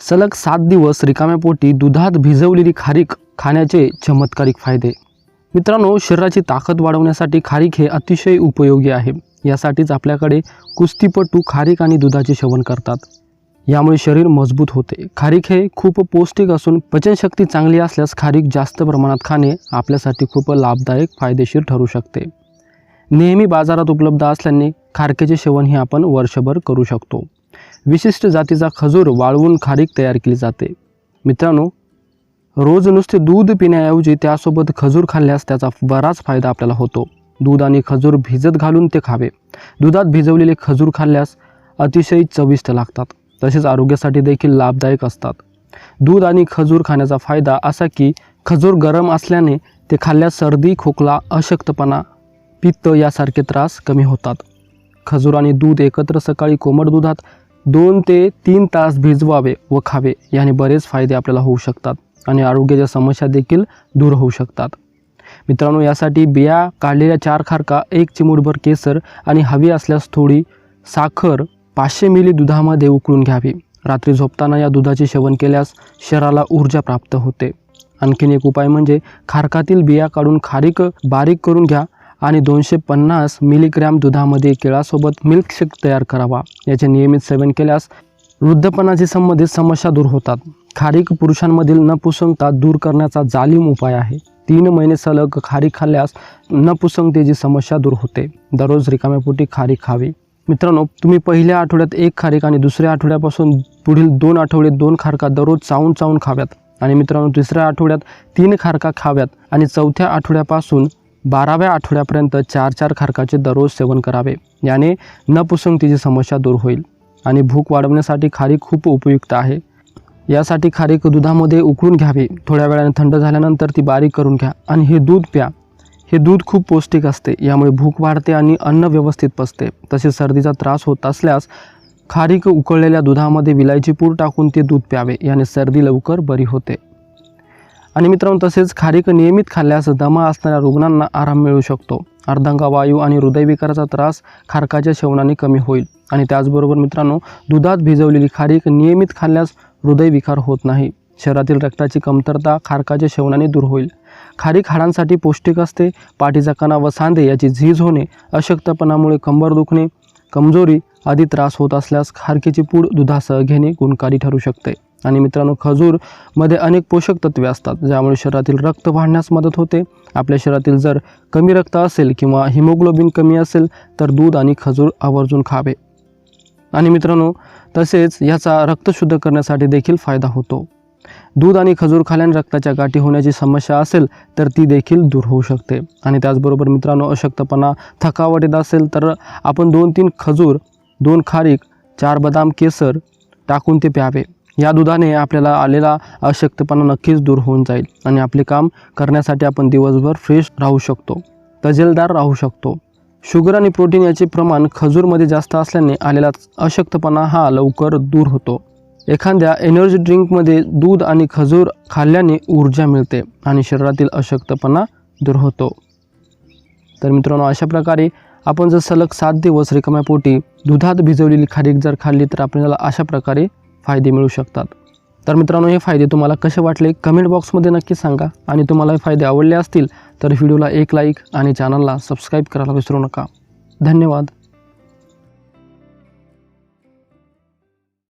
सलग सात दिवस रिकाम्या पोटी दुधात भिजवलेली खारीक खाण्याचे चमत्कारिक फायदे. मित्रांनो शरीराची ताकद वाढवण्यासाठी खारीक हे अतिशय उपयोगी आहे. यासाठीच आपल्याकडे कुस्तीपटू खारीक आणि दुधाचे सेवन करतात. यामुळे शरीर मजबूत होते. खारीक हे खूप पौष्टिक असून पचनशक्ती चांगली असल्यास खारीक जास्त प्रमाणात खाणे आपल्यासाठी खूप लाभदायक फायदेशीर ठरू शकते. नेहमी बाजारात उपलब्ध असल्याने खारकेचे सेवन हे आपण वर्षभर करू शकतो. विशिष्ट जातीचा खजूर वाळवून खारीक तयार केली जाते. मित्रांनो रोज नुसते दूध पिण्याऐवजी त्यासोबत खजूर खाल्ल्यास त्याचा बराच फायदा आपल्याला होतो. दूध आणि खजूर भिजत घालून ते खावे. दुधात भिजवलेले खजूर खाल्ल्यास अतिशय चविष्ट लागतात. तसेच आरोग्यासाठी देखील लाभदायक असतात. दूध आणि खजूर खाण्याचा फायदा असा की खजूर गरम असल्याने ते खाल्ल्यास सर्दी खोकला अशक्तपणा पित्त यासारखे त्रास कमी होतात. खजूर आणि दूध एकत्र सकाळी कोमट दुधात दोन ते तीन तास भिजवावे व खावे. याने बरेच फायदे आपल्याला होऊ शकतात आणि आरोग्याच्या समस्या देखील दूर होऊ शकतात. मित्रांनो यासाठी बिया काढलेल्या चार खारका एक चिमूटभर केसर आणि हवी असल्यास थोडी साखर पाचशे मिली दुधामध्ये उकळून घ्यावी. रात्री झोपताना या दुधाचे सेवन केल्यास शरीराला ऊर्जा प्राप्त होते. आणखीन एक उपाय म्हणजे खारकातील बिया काढून खारीक बारीक करून घ्या आणि दोनशे पन्नास मिलीग्रॅम दुधामध्ये केळासोबत मिल्कशेक तयार करावा. याचे नियमित सेवन केल्यास वृद्धपणाशी संबंधित समस्या दूर होतात. खारीक पुरुषांमधील नपुसंगता दूर करण्याचा जालिम उपाय आहे. तीन महिने सलग खारीक खाल्ल्यास नपुसंगतेची समस्या दूर होते. दररोज रिकाम्या पोटी खारीक खावी. मित्रांनो तुम्ही पहिल्या आठवड्यात एक खारीक आणि दुसऱ्या आठवड्यापासून पुढील दोन आठवडे दोन खारका दररोज चावून चावून खाव्यात. आणि मित्रांनो तिसऱ्या आठवड्यात तीन खारका खाव्यात आणि चौथ्या आठवड्यापासून बाराव्या आठवड्यापर्यंत चार चार खारकाचे दररोज सेवन करावे. याने नपुसंगतीची समस्या दूर होईल आणि भूक वाढवण्यासाठी खारीक खूप उपयुक्त आहे. यासाठी खारीक दुधामध्ये उकळून घ्यावी. थोड्या वेळाने थंड झाल्यानंतर ती बारीक करून घ्या आणि हे दूध प्या. हे दूध खूप पौष्टिक असते. यामुळे भूक वाढते आणि अन्न व्यवस्थित पचते. तसेच सर्दीचा त्रास होत असल्यास खारीक उकळलेल्या दुधामध्ये विलायची पूड टाकून ते दूध प्यावे. याने सर्दी लवकर बरी होते. आणि मित्रांनो तसेच खारीक नियमित खाल्ल्यास दमा असणाऱ्या रुग्णांना आराम मिळू शकतो. अर्धांगवायू आणि हृदयविकाराचा त्रास खारकाच्या सेवनाने कमी होईल. आणि त्याचबरोबर मित्रांनो दुधात भिजवलेली खारीक नियमित खाल्ल्यास हृदयविकार होत नाही. शरीरातील रक्ताची कमतरता खारकाच्या सेवनाने दूर होईल. खारीक हाडांसाठी पौष्टिक असते पाठीचा कणा व सांधे याची झीज होणे अशक्तपणामुळे कंबर दुखणे कमजोरी आदी त्रास होत असल्यास खारकीची पूड दुधासह घेणे गुणकारी ठरू शकते. आणि मित्रांनो खजूरमध्ये अनेक पोषक तत्वे असतात ज्यामुळे शरीरातील रक्त वाढण्यास मदत होते. आपल्या शरीरातील जर कमी रक्त असेल किंवा हिमोग्लोबिन कमी असेल तर दूध आणि खजूर आवर्जून खावे. आणि मित्रांनो तसेच याचा रक्त शुद्ध करण्यासाठी देखील फायदा होतो. दूध आणि खजूर खाल्याने रक्ताच्या गाठी होण्याची समस्या असेल तर ती देखील दूर होऊ शकते. आणि त्याचबरोबर मित्रांनो अशक्तपणा थकावट येत असेल तर आपण दोन तीन खजूर दोन खारीक चार बदाम केसर टाकून ते प्यावे. या दुधाने आपल्याला आलेला अशक्तपणा नक्कीच दूर होऊन जाईल आणि आपले काम करण्यासाठी आपण दिवसभर फ्रेश राहू शकतो तजेलदार राहू शकतो. शुगर आणि प्रोटीन याचे प्रमाण खजूरमध्ये जास्त असल्याने आलेला अशक्तपणा हा लवकर दूर होतो. एखाद्या एनर्जी ड्रिंकमध्ये दूध आणि खजूर खाल्ल्याने ऊर्जा मिळते आणि शरीरातील अशक्तपणा दूर होतो. तर मित्रांनो अशा प्रकारे आपण जर सलग सात दिवस रिकाम्या पोटी दुधात भिजवलेली खारीक जर खाल्ली तर आपल्याला अशा प्रकारे फायदे मिळू शकतात. तर मित्रांनो हे फायदे तुम्हाला कसे वाटले? कमेंट बॉक्समध्ये नक्की सांगा. आणि तुम्हाला हे फायदे आवडले असतील तर व्हिडिओला एक लाईक आणि चॅनलला सबस्क्राईब करायला विसरू नका. धन्यवाद.